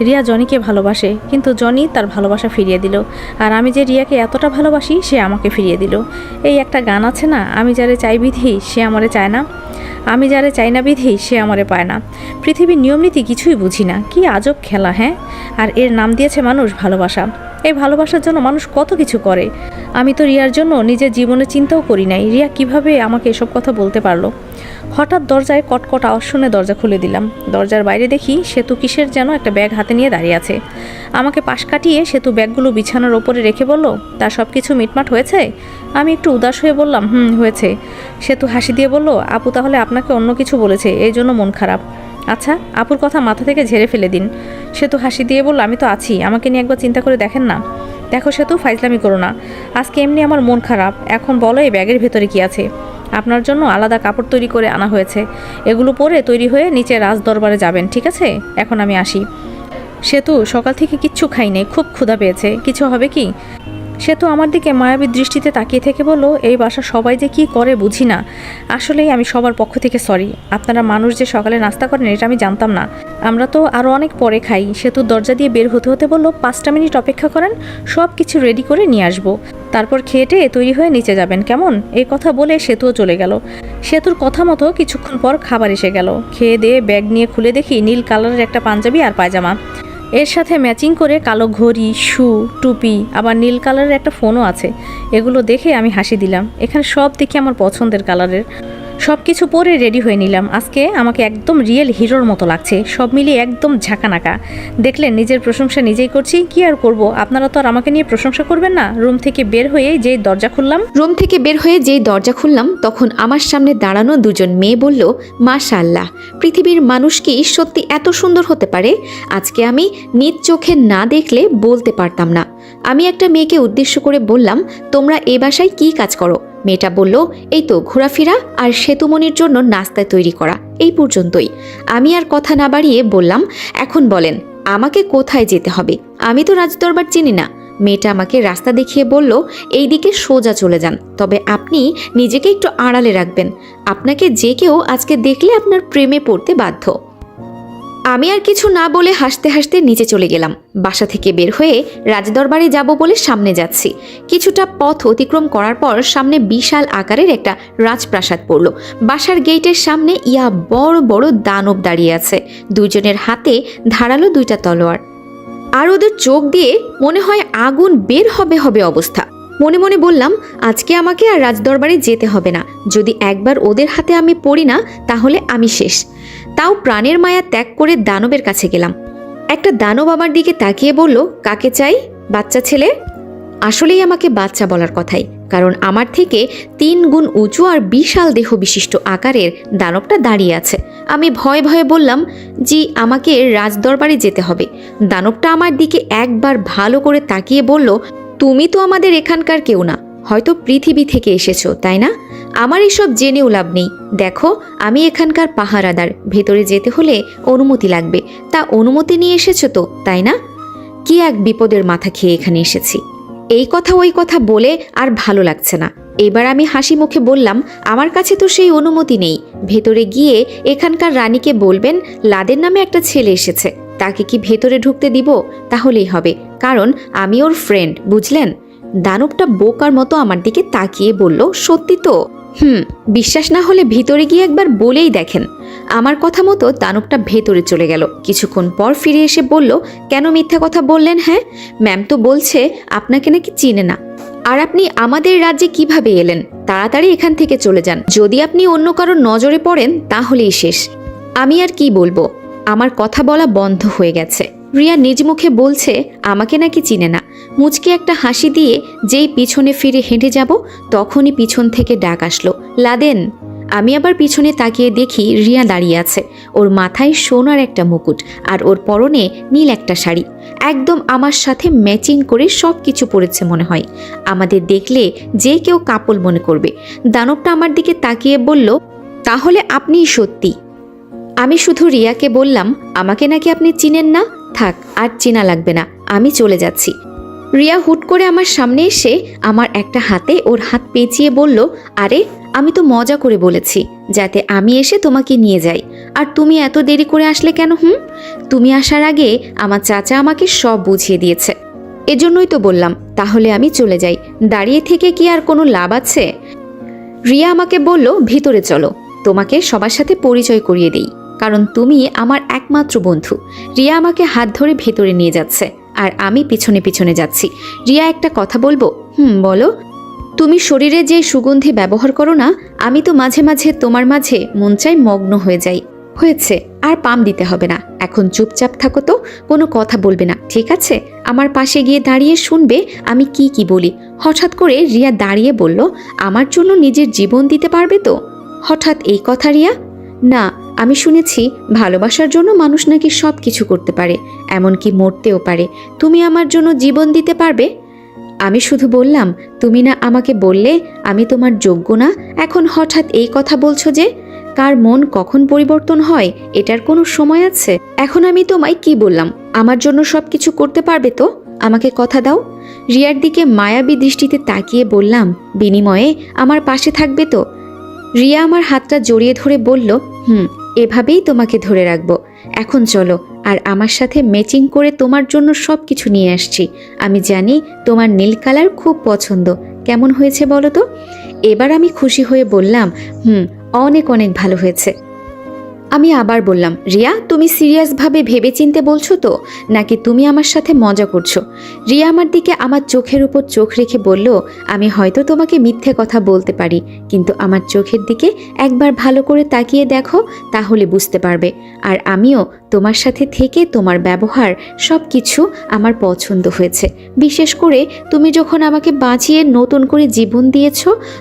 রিয়া জনিকে ভালোবাসে, কিন্তু জনি তার ভালোবাসা ফিরিয়ে দিল। আর আমি যে রিয়াকে এতটা ভালোবাসি, সে আমাকে ফিরিয়ে দিল। এই একটা গান আছে না, আমি যারে চাই বিধি, সে আমারে চায় না। আমি যারে চাই না বিধি, সে আমারে পায় না। পৃথিবীর নিয়মনীতি কিছুই বুঝি না, কি আজব খেলা হ্যাঁ? আর এর নাম দিয়েছে মানুষ ভালোবাসা। এই ভালোবাসার জন্য মানুষ কত কিছু করে। আমি তো রিয়ার জন্য নিজের জীবনে চিন্তাও করি নাই। রিয়া কীভাবে আমাকে এসব কথা বলতে পারল? হঠাৎ দরজায় কটকট আওয়াজ শুনে দরজা খুলে দিলাম। দরজার বাইরে দেখি সেতু কিসের যেন একটা ব্যাগ হাতে নিয়ে দাঁড়িয়ে আছে। আমাকে পাশ কাটিয়ে সেতু ব্যাগগুলো বিছানার ওপরে রেখে বলল তার সব কিছু মিটমাট হয়েছে? আমি একটু উদাস হয়ে বললাম, হুম, হয়েছে। সেতু হাসি দিয়ে বলল, আপু, তাহলে আপনাকে অন্য কিছু বলেছে এই জন্য মন খারাপ। আচ্ছা আপুর কথা মাথা থেকে ঝেড়ে ফেলে দিন। সেতু হাসি দিয়ে বলল, আমি তো আছি, আমাকে নিয়ে একবার চিন্তা করে দেখেন না। দেখো সেতু ফাইজলামি করো না। আজকে এমনি আমার মন খারাপ। এখন বলো, এই ব্যাগের ভেতরে কি আছে? আপনার জন্য আলাদা কাপড় তৈরি করে আনা হয়েছে। এগুলো পরে তৈরি হয়ে নিচে রাজ দরবারে যাবেন, ঠিক আছে? এখন আমি আসি। সেতু সকাল থেকে কিচ্ছু খাইনি খুব ক্ষুধা পেয়েছে। কিছু হবে কি? সেতু আমার দিকে মায়াবী দৃষ্টিতে তাকিয়ে থেকে বলল, এই বাসা সবাই যে কি করে বুঝি না। আসলেই আমি সবার পক্ষ থেকে সরি আপনারা মানুষ যে সকালে নাস্তা করেন, এটা আমি জানতাম না। আমরা তো আরও অনেক পরে খাই। সেতুর দরজা দিয়ে বের হতে হতে বলল, পাঁচটা মিনিট অপেক্ষা করেন সব কিছু রেডি করে নিয়ে আসব। তারপর খেয়েটে তৈরি হয়ে নিচে যাবেন, কেমন? এই কথা বলে সেতুও চলে গেল। সেতুর কথা মতো কিছুক্ষণ পর খাবার এসে গেল। খেয়ে দিয়ে ব্যাগ নিয়ে খুলে দেখি নীল কালারের একটা পাঞ্জাবি আর পায়জামা। এর সাথে ম্যাচিং করে কালো ঘড়ি, শু, টুপি, আবার নীল কালারের একটা ফোনও আছে। এগুলো দেখে আমি হাসি দিলাম। এখানে সব দেখি আমার পছন্দের কালারের। সব কিছু পরে রেডি হয়ে নিলাম। আজকে আমাকে একদম রিয়েল হিরোর মতো লাগছে। সব মিলিয়ে একদম ঝাঁকানাকা। দেখলেন, নিজের প্রশংসা নিজেই করছি, কি আর করব? আপনারা তো আর আমাকে নিয়ে প্রশংসা করবেন না। রুম থেকে বের হয়ে যেই দরজা খুললাম। রুম থেকে বের হয়ে যেই দরজা খুললাম, তখন আমার সামনে দাঁড়ানো দুজন মেয়ে বলল মাশাল্লাহ পৃথিবীর মানুষ কি সত্যি এত সুন্দর হতে পারে? আজকে আমি নিজ চোখে না দেখলে বলতে পারতাম না। আমি একটা মেয়েকে উদ্দেশ্য করে বললাম, তোমরা এ বাসায় কি কাজ করো? মেয়েটা বলল, এই তো, ঘোরাফেরা আর সেতুমনির জন্য নাস্তা তৈরি করা, এই পর্যন্তই। আমি আর কথা না বাড়িয়ে বললাম, এখন বলেন, আমাকে কোথায় যেতে হবে? আমি তো রাজদরবার চিনি না। মেয়েটা আমাকে রাস্তা দেখিয়ে বলল, এই দিকে সোজা চলে যান, তবে আপনি নিজেকে একটু আড়ালে রাখবেন। আপনাকে যে কেউ আজকে দেখলে আপনার প্রেমে পড়তে বাধ্য। আমি আর কিছু না বলে হাসতে হাসতে নিচে চলে গেলাম। বাসা থেকে বের হয়ে রাজদরবারে যাব বলে সামনে যাচ্ছি। কিছুটা পথ অতিক্রম করার পর সামনে বিশাল আকারের একটা রাজপ্রাসাদ পড়ল। বাসার গেটের সামনে ইয়া বড় বড় দানব দাঁড়িয়ে আছে। দুজনের হাতে ধারালো দুইটা তলোয়ার। আর ওদের চোখ দিয়ে মনে হয় আগুন বের হবে হবে অবস্থা। মনে মনে বললাম, আজকে আমাকে আর রাজদরবারে যেতে হবে না। যদি একবার ওদের হাতে আমি পড়ি না, তাহলে আমি শেষ। তাও প্রাণের মায়া ত্যাগ করে দানবের কাছে গেলাম। একটা দানব আমার দিকে তাকিয়ে বলল, কাকে চাই, বাচ্চা ছেলে? আসলেই আমাকে বাচ্চা বলার কথাই, কারণ আমার থেকে তিন গুণ উঁচু আর বিশাল দেহ বিশিষ্ট আকারের দানবটা দাঁড়িয়ে আছে। আমি ভয়ে ভয়ে বললাম, জি, আমাকে রাজদরবারে যেতে হবে। দানবটা আমার দিকে একবার ভালো করে তাকিয়ে বলল, তুমি তো আমাদের এখানকার কেউ না। হয়তো পৃথিবী থেকে এসেছ, তাই না? আমার এসব জেনেও লাভ নেই। দেখো, আমি এখানকার পাহারাদার। ভেতরে যেতে হলে অনুমতি লাগবে। তা অনুমতি নিয়ে এসেছ তো, তাই না? কি এক বিপদের মাথা খেয়ে এখানে এসেছি। এই কথা ওই কথা বলে আর ভালো লাগছে না। এবার আমি হাসি মুখে বললাম, আমার কাছে তো সেই অনুমতি নেই। ভেতরে গিয়ে এখানকার রানীকে বলবেন লাদের নামে একটা ছেলে এসেছে। তাকে কি ভেতরে ঢুকতে দিব? তাহলেই হবে। কারণ আমি ওর ফ্রেন্ড বুঝলেন? দানবটা বোকার মতো আমার দিকে তাকিয়ে বলল, সত্যি তো? হুম, বিশ্বাস না হলে ভিতরে গিয়ে একবার বলেই দেখেন। আমার কথা মতো দানবটা ভেতরে চলে গেল। কিছুক্ষণ পর ফিরে এসে বলল, কেন মিথ্যা কথা বললেন হ্যাঁ? ম্যাম তো বলছে, আপনাকে নাকি চিনে না। আর আপনি আমাদের রাজ্যে কীভাবে এলেন? তাড়াতাড়ি এখান থেকে চলে যান। যদি আপনি অন্য কারোর নজরে পড়েন, তাহলেই শেষ। আমি আর কি বলব? আমার কথা বলা বন্ধ হয়ে গেছে। রিয়া নিজ মুখে বলছে, আমাকে নাকি চিনে না। মুচকে একটা হাসি দিয়ে যেই পিছনে ফিরে হেঁটে যাব, তখনই পিছন থেকে ডাক আসলো, লাদেন। আমি আবার পিছনে তাকিয়ে দেখি রিয়া দাঁড়িয়ে আছে। ওর মাথায় সোনার একটা মুকুট আর ওর পরনে নীল একটা শাড়ি। একদম আমার সাথে ম্যাচিং করে সব কিছু পরেছে মনে হয়। আমাদের দেখলে যে কেউ কাপল মনে করবে। দানবটা আমার দিকে তাকিয়ে বলল, তাহলে আপনিই সত্যি। আমি শুধু রিয়াকে বললাম, আমাকে নাকি আপনি চিনেন না? থাক, আর চেনা লাগবে না। আমি চলে যাচ্ছি। রিয়া হুট করে আমার সামনে এসে আমার একটা হাতে ওর হাত পেঁচিয়ে বলল, আরে, আমি তো মজা করে বলেছি, যাতে আমি এসে তোমাকে নিয়ে যাই। আর তুমি এত দেরি করে আসলে কেন, হুম? তুমি আসার আগে আমার চাচা আমাকে সব বুঝিয়ে দিয়েছে। এজন্যই তো বললাম, তাহলে আমি চলে যাই। দাঁড়িয়ে থেকে কি আর কোনো লাভ আছে? রিয়া আমাকে বলল, ভিতরে চলো, তোমাকে সবার সাথে পরিচয় করিয়ে দিই, কারণ তুমি আমার একমাত্র বন্ধু। রিয়া আমাকে হাত ধরে ভেতরে নিয়ে যাচ্ছে। আর আমি পিছনে পিছনে যাচ্ছি। রিয়া একটা কথা বলব? হুম, বলো। তুমি শরীরে যে সুগন্ধি ব্যবহার করো না, আমি তো মাঝে মাঝে তোমার মাঝে মন চাই মগ্ন হয়ে যাই। হয়েছে, আর পাম দিতে হবে না। এখন চুপচাপ থাকো তো, কোনো কথা বলবে না, ঠিক আছে? আমার পাশে গিয়ে দাঁড়িয়ে শুনবে আমি কি কি বলি। হঠাৎ করে রিয়া দাঁড়িয়ে বলল, আমার জন্য নিজের জীবন দিতে পারবে তো? হঠাৎ এই কথা রিয়া না, আমি শুনেছি ভালোবাসার জন্য মানুষ নাকি সব কিছু করতে পারে, এমনকি মরতেও পারে। তুমি আমার জন্য জীবন দিতে পারবে? আমি শুধু বললাম, তুমি না আমাকে বললে আমি তোমার যোগ্য না। এখন হঠাৎ এই কথা বলছো যে, কার মন কখন পরিবর্তন হয়, এটার কোনো সময় আছে? এখন আমি তোমায় কি বললাম, আমার জন্য সব কিছু করতে পারবে তো? আমাকে কথা দাও। রিয়ার দিকে মায়াবী দৃষ্টিতে তাকিয়ে বললাম, বিনিময়ে আমার পাশে থাকবে তো? রিয়া আমার হাতটা জড়িয়ে ধরে বলল হুম, এভাবেই তোমাকে ধরে রাখব। এখন চলো, আর আমার সাথে ম্যাচিং করে তোমার জন্য সব কিছু নিয়ে আসছি। আমি জানি তোমার নীল কালার খুব পছন্দ। কেমন হয়েছে বলো তো? এবার আমি খুশি হয়ে বললাম, হুম, অনেক অনেক ভালো হয়েছে। আমি আবার বললাম, রিয়া, তুমি সিরিয়াসভাবে ভেবে চিনতে বলছো তো? নাকি তুমি আমার সাথে মজা করছ? রিয়া আমার দিকে আমার চোখের উপর চোখ রেখে বলল, আমি হয়তো তোমাকে মিথ্যে কথা বলতে পারি, কিন্তু আমার চোখের দিকে একবার ভালো করে তাকিয়ে দেখো, তাহলে বুঝতে পারবে। আর আমিও তোমার সাথে থেকে তোমার ব্যবহার সব কিছু আমার পছন্দ হয়েছে। বিশেষ করে তুমি যখন আমাকে বাঁচিয়ে নতুন করে জীবন দিয়েছ,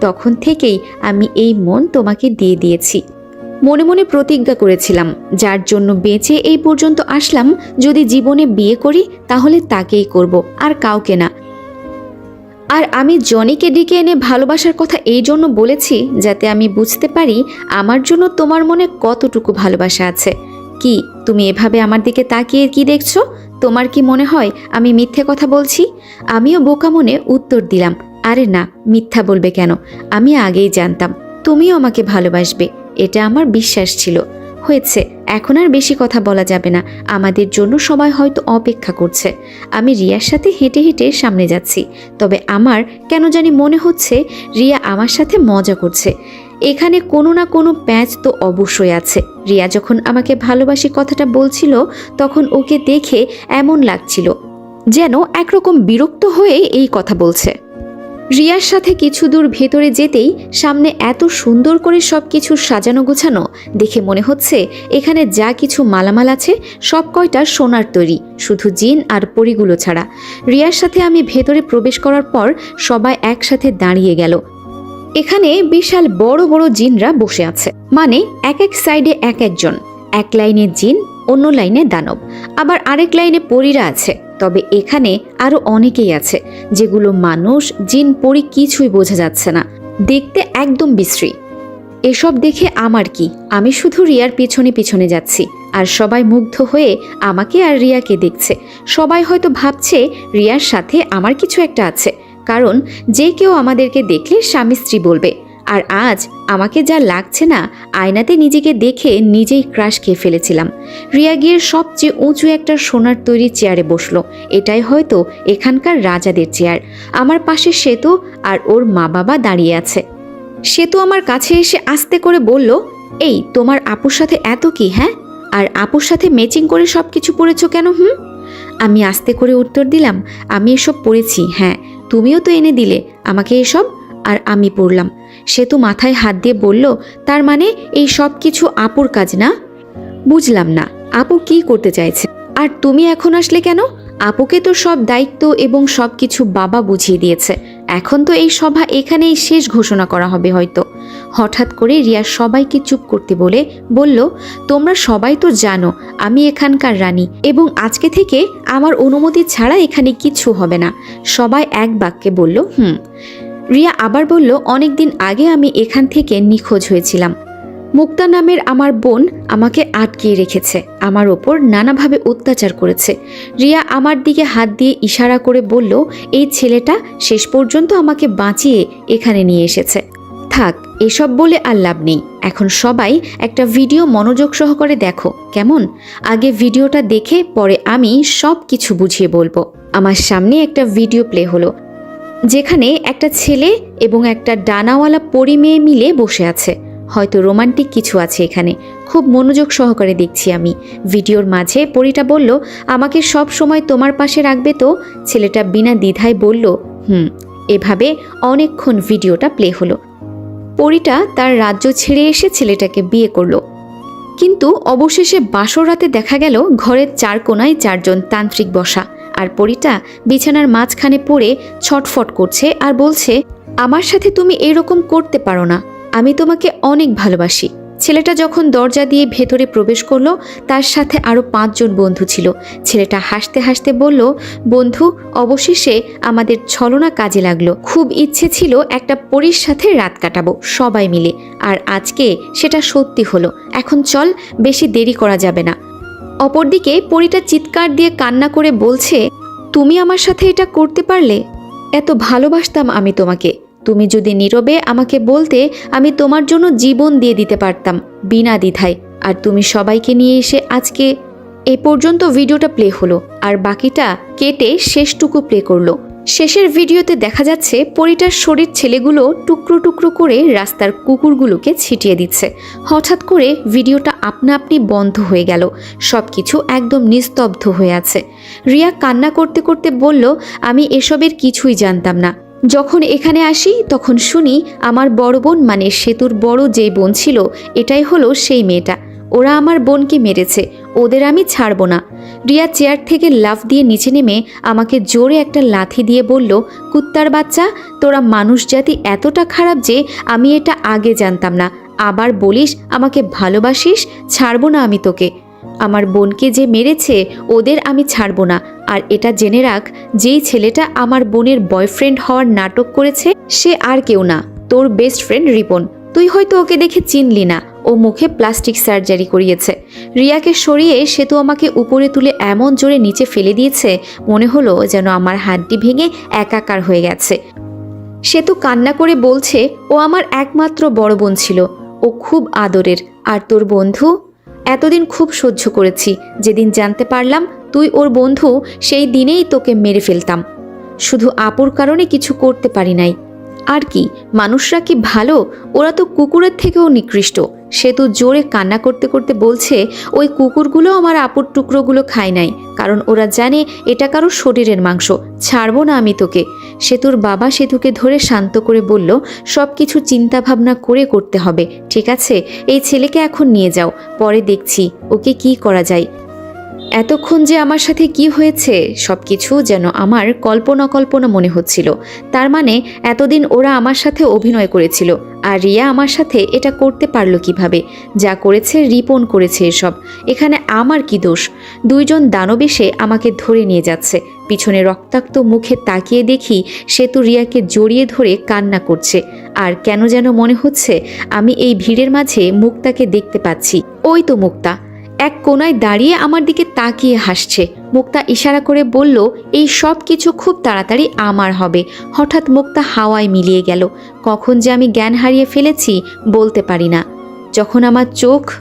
তখন থেকেই আমি এই মন তোমাকে দিয়ে দিয়েছি। মনে মনে প্রতিজ্ঞা করেছিলাম, যার জন্য বেঁচে এই পর্যন্ত আসলাম, যদি জীবনে বিয়ে করি, তাহলে তাকেই করব, আর কাউকে না। আর আমি জনিকে ডেকে এনে ভালোবাসার কথা এই জন্য বলেছি, যাতে আমি বুঝতে পারি আমার জন্য তোমার মনে কতটুকু ভালোবাসা আছে। কি, তুমি এভাবে আমার দিকে তাকিয়ে কি দেখছ? তোমার কি মনে হয় আমি মিথ্যে কথা বলছি? আমিও বোকা মনে উত্তর দিলাম, আরে না, মিথ্যা বলবে কেন? আমি আগেই জানতাম, তুমিও আমাকে ভালোবাসবে। এটা আমার বিশ্বাস ছিল। হয়েছে, এখন আর বেশি কথা বলা যাবে না। আমাদের জন্য সবাই হয়তো অপেক্ষা করছে। আমি রিয়ার সাথে হেঁটে হেঁটে সামনে যাচ্ছি। তবে আমার কেন জানি মনে হচ্ছে রিয়া আমার সাথে মজা করছে। এখানে কোনো না কোনো প্যাচ তো অবশ্যই আছে। রিয়া যখন আমাকে ভালোবাসি কথাটা বলছিল, তখন ওকে দেখে এমন লাগছিল, যেন একরকম বিরক্ত হয়ে এই কথা বলছে। রিয়ার সাথে কিছু দূর ভেতরে যেতেই সামনে এত সুন্দর করে সব কিছু সাজানো গোছানো দেখে মনে হচ্ছে এখানে যা কিছু মালামাল আছে, সব কয়টা সোনার তৈরি, শুধু জিন আর পরিগুলো ছাড়া। রিয়ার সাথে আমি ভেতরে প্রবেশ করার পর সবাই একসাথে দাঁড়িয়ে গেল। এখানে বিশাল বড় বড় জিনরা বসে আছে। মানে এক এক সাইডে এক একজন। এক লাইনে জিন, অন্য লাইনে দানব। আবার আরেক লাইনে পরীরা আছে। তবে এখানে আরও অনেকেই আছে যেগুলো মানুষ, জিন পরি কিছুই বোঝা যাচ্ছে না। দেখতে একদম বিশ্রী। এসব দেখে আমার কি? আমি শুধু রিয়ার পিছনে পিছনে যাচ্ছি আর সবাই মুগ্ধ হয়ে আমাকে আর রিয়াকে দেখছে। সবাই হয়তো ভাবছে রিয়ার সাথে আমার কিছু একটা আছে, কারণ যে কেউ আমাদেরকে দেখলে স্বামী স্ত্রী বলবে। আর আজ আমাকে যা লাগছে না, আয়নাতে নিজেকে দেখে নিজেই ক্রাশ খেয়ে ফেলেছিলাম। রিয়া গিয়ে সবচেয়ে উঁচু একটা সোনার তৈরি চেয়ারে বসল। এটাই হয়তো এখানকার রাজাদের চেয়ার। আমার পাশে সেতু আর ওর মা বাবা দাঁড়িয়ে আছে। সেতু আমার কাছে এসে আস্তে করে বলল, এই, তোমার আপুর সাথে এত কি হ্যাঁ? আর আপুর সাথে ম্যাচিং করে সব কিছু পড়েছো কেন, হুম? আমি আস্তে করে উত্তর দিলাম, আমি এসব পড়েছি হ্যাঁ। তুমিও তো এনে দিলে আমাকে এসব, আর আমি পড়লাম। সেতু মাথায় হাত দিয়ে বলল, তার মানে এই সব কিছু আপুর কাজ না? বুঝলাম না, আপু কি করতে চাইছে? আর তুমি এখন আসলে কেন? আপুকে তো সব দায়িত্ব এবং সব কিছু বাবা বুঝিয়ে দিয়েছে। এখন তো এই সভা এখানেই শেষ ঘোষণা করা হবে হয়তো। হঠাৎ করে রিয়া সবাইকে চুপ করতে বলে, বলল, তোমরা সবাই তো জানো, আমি এখানকার রানী এবং আজকে থেকে আমার অনুমতি ছাড়া এখানে কিছু হবে না। সবাই এক বাক্যে বলল, হুম। রিয়া আবার বলল অনেক দিন আগে আমি এখান থেকে নিখোঁজ হয়েছিলাম। মুক্তা নামের আমার বোন আমাকে আটকিয়ে রেখেছে, আমার ওপর নানাভাবে অত্যাচার করেছে। রিয়া আমার দিকে হাত দিয়ে ইশারা করে বলল, এই ছেলেটা শেষ পর্যন্ত আমাকে বাঁচিয়ে এখানে নিয়ে এসেছে। থাক, এসব বলে আর লাভ নেই। এখন সবাই একটা ভিডিও মনোযোগ সহকারে দেখো, কেমন? আগে ভিডিওটা দেখে পরে আমি সব কিছু বুঝিয়ে বলব। আমার সামনে একটা ভিডিও প্লে হলো যেখানে একটা ছেলে এবং একটা ডানাওয়ালা পরি মেয়ে মিলে বসে আছে। হয়তো রোমান্টিক কিছু আছে এখানে। খুব মনোযোগ সহকারে দেখছি আমি। ভিডিওর মাঝে পরিটা বলল, আমাকে সব সময় তোমার পাশে রাখবে তো? ছেলেটা বিনা দ্বিধায় বলল, হুম। এভাবে অনেকক্ষণ ভিডিওটা প্লে হলো। পরিটা তার রাজ্য ছেড়ে এসে ছেলেটাকে বিয়ে করল। কিন্তু অবশেষে বাসর রাতে দেখা গেল, ঘরের চার কোনায় চারজন তান্ত্রিক বসা। আর পরিটা বিছানার মাঝখানে পড়ে ছটফট করছে আর বলছে, আমার সাথে তুমি এরকম করতে পারো না। আমি তোমাকে অনেক ভালোবাসি। ছেলেটা যখন দরজা দিয়ে ভেতরে প্রবেশ করল, তার সাথে আরও পাঁচজন বন্ধু ছিল। ছেলেটা হাসতে হাসতে বলল, বন্ধু, অবশেষে আমাদের ছলনা কাজে লাগল। খুব ইচ্ছে ছিল একটা পরীর সাথে রাত কাটাবো, সবাই মিলে। আর আজকে সেটা সত্যি হলো। এখন চল, বেশি দেরি করা যাবে না। অপরদিকে পরিটা চিৎকার দিয়ে কান্না করে বলছে, তুমি আমার সাথে এটা করতে পারলে? এত ভালোবাসতাম আমি তোমাকে। তুমি যদি নীরবে আমাকে বলতে, আমি তোমার জন্য জীবন দিয়ে দিতে পারতাম, বিনা দ্বিধায়। আর তুমি সবাইকে নিয়ে এসে আজকে এ পর্যন্ত ভিডিওটা প্লে হলো, আর বাকিটা কেটে শেষটুকু প্লে করল। শেষের ভিডিওতে দেখা যাচ্ছে পরিটার শরীর ছেলেগুলো টুকরো টুকরো করে রাস্তার কুকুরগুলোকে ছিটিয়ে দিচ্ছে। হঠাৎ করে ভিডিওটা আপনা আপনি বন্ধ হয়ে গেল। সব কিছু একদম নিস্তব্ধ হয়ে আছে। রিয়া কান্না করতে করতে বলল, আমি এসবের কিছুই জানতাম না। যখন এখানে আসি, তখন শুনি আমার বড় বোন মানে সেতুর বড় যে বোন ছিল, এটাই হলো সেই মেয়েটা। ওরা আমার বোনকে মেরেছে। ওদের আমি ছাড়বো না। রিয়া চেয়ার থেকে লাফ দিয়ে নিচে নেমে আমাকে জোরে একটা লাথি দিয়ে বলল, কুত্তার বাচ্চা, তোরা মানুষ জাতি এতটা খারাপ যে আমি এটা আগে জানতাম না। আবার বলিস, আমাকে ভালোবাসিস, ছাড়বো না আমি তোকে। আমার বোনকে যে মেরেছে, ওদের আমি ছাড়বো না। আর এটা জেনে রাখ, যেই ছেলেটা আমার বোনের বয়ফ্রেন্ড হওয়ার নাটক করেছে, সে আর কেউ না। তোর বেস্ট ফ্রেন্ড রিপন। তুই হয়তো ওকে দেখে চিনলি না। ও মুখে প্লাস্টিক সার্জারি করিয়েছে। রিয়াকে সরিয়ে সেতু আমাকে উপরে তুলে এমন জোরে নিচে ফেলে দিয়েছে, মনে হলো যেন আমার হাড্ডি ভেঙে একাকার হয়ে গেছে। সেতু কান্না করে বলছে, ও আমার একমাত্র বড় বোন ছিল। ও খুব আদরের। আর তোর বন্ধু? এতদিন খুব সহ্য করেছি। যেদিন জানতে পারলাম তুই ওর বন্ধু, সেই দিনেই তোকে মেরে ফেলতাম। শুধু আপুর কারণে কিছু করতে পারি নাই। আর কি, মানুষরা কি ভালো? ওরা তো কুকুরের থেকেও নিকৃষ্ট। সে তো জোরে কান্না করতে করতে বলছে, ওই কুকুরগুলো আমার আপুর টুকরোগুলো খায় নাই, কারণ ওরা জানে এটা কারও শরীরের মাংস, ছাড়বো না আমি তোকে। সেতুর বাবা সেতুকে ধরে শান্ত করে বলল সব কিছু চিন্তাভাবনা করে করতে হবে, ঠিক আছে? এই ছেলেকে এখন নিয়ে যাও, পরে দেখছি, ওকে কি করা যায়? এতক্ষণ যে আমার সাথে কি হয়েছে সব কিছু যেন আমার কল্পনা কল্পনা মনে হচ্ছিল। তার মানে এতদিন ওরা আমার সাথে অভিনয় করেছিল, আর রিয়া আমার সাথে এটা করতে পারল কীভাবে? যা করেছে রিপন করেছে এসব। এখানে আমার কি দোষ? দুইজন দানব এসে আমাকে ধরে নিয়ে যাচ্ছে। পিছনে রক্তাক্ত মুখে তাকিয়ে দেখি সেতু রিয়াকে জড়িয়ে ধরে কান্না করছে। আর কেন যেন মনে হচ্ছে, আমি এই ভিড়ের মাঝে মুক্তাকে দেখতে পাচ্ছি। ওই তো মুক্তা। এক কোনায় দাঁড়িয়ে আমার দিকে তাকিয়ে হাসছে। মুক্তা ইশারা করে বলল, এই সব কিছু খুব তাড়াতাড়ি আমার হবে। হঠাৎ মুক্তা হাওয়ায় মিলিয়ে গেল। কখন যে আমি জ্ঞান হারিয়ে ফেলেছি বলতে পারি না। যখন আমার চোখ